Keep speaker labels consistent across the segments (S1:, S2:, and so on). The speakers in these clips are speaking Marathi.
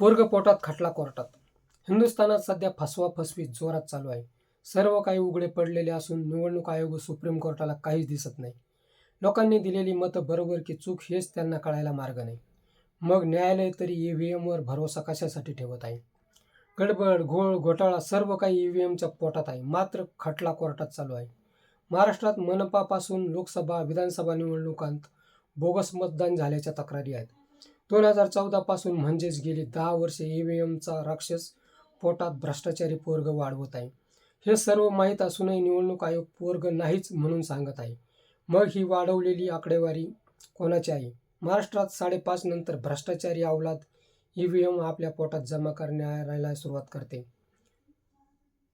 S1: पोरग पोटात खटला कोर्टात. हिंदुस्थानात सध्या फसवा फसवी जोरात चालू आहे. सर्व काही उघडे पडलेले असून निवडणूक आयोग सुप्रीम कोर्टाला काहीच दिसत नाही. लोकांनी दिलेली मतं बरोबर की चूक हेच त्यांना कळायला मार्ग नाही. मग न्यायालय तरी ई व्ही एमवर भरोसा कशासाठी ठेवत आहे? गडबड घोळ घोटाळा सर्व काही ई व्ही एमच्या पोटात आहे. मात्र खटला कोर्टात चालू आहे. महाराष्ट्रात मनपापासून लोकसभा विधानसभा निवडणुकांत बोगस मतदान झाल्याच्या तक्रारी आहेत. दोन हजार चौदापासून म्हणजेच गेली दहा वर्षे ई व्ही एमचा राक्षस पोटात भ्रष्टाचारी पोरग वाढवत आहे. हे सर्व माहीत असूनही निवडणूक आयोग पोरग नाहीच म्हणून सांगत आहे. मग ही वाढवलेली आकडेवारी कोणाची आहे? महाराष्ट्रात साडेपाच नंतर भ्रष्टाचारी अवलाद ई व्ही एम आपल्या पोटात जमा करण्याला सुरुवात करते.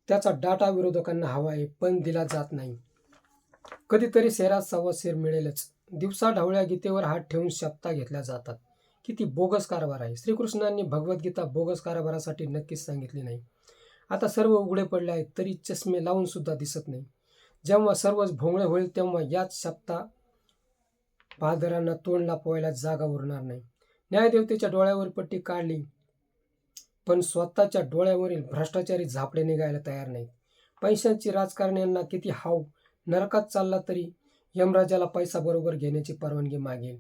S1: त्याचा डाटा विरोधकांना हवा आहे पण दिला जात नाही. कधीतरी शेरात सव्वा शेर मिळेलच. दिवसा ढवळ्या गीतेवर हात ठेवून शपथा घेतल्या जातात. किती बोगस कारभार आहे? श्रीकृष्णांनी भगवद्गीता बोगस कारभारासाठी नक्कीच सांगितली नाही. आता सर्व उघडे पडले आहेत तरी चष्मे लावून सुद्धा दिसत नाही. जेव्हा सर्वच भोंगळे होईल तेव्हा याच शब्दा बहादरांना तोंड लापवायला जागा उरणार नाही. न्यायदेवतेच्या डोळ्यावर पट्टी काढली पण स्वतःच्या डोळ्यावरील भ्रष्टाचारी झापडे निघायला तयार नाहीत. पैशांची राजकारण्यांना किती हाव नरकात चालला तरी यमराजाला पैसा बरोबर घेण्याची परवानगी मागेल.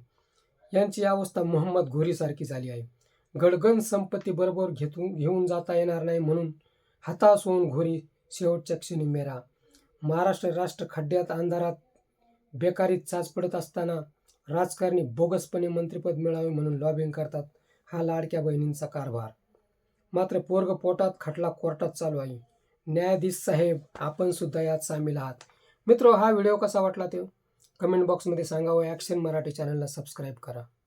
S1: यांची अवस्था मोहम्मद घोरीसारखी झाली आहे. गडगण संपत्ती बरोबर घेतून घेऊन जाता येणार नाही म्हणून हताश होऊन घोरी शेवटच्या क्षणी मेरा. महाराष्ट्र राष्ट्र खड्ड्यात अंधारात बेकारीत चाच पडत असताना राजकारणी बोगसपणे मंत्रिपद मिळावे म्हणून लॉबिंग करतात. हा लाडक्या बहिणींचा कारभार. मात्र पोरग पोटात खटला कोर्टात चालू आहे. न्यायाधीश साहेब आपण सुद्धा यात सामील आहात. मित्र हा व्हिडिओ कसा वाटला तो? कमेंट बॉक्समध्ये सांगा व ॲक्शन मराठी चॅनलला सबस्क्राईब करा.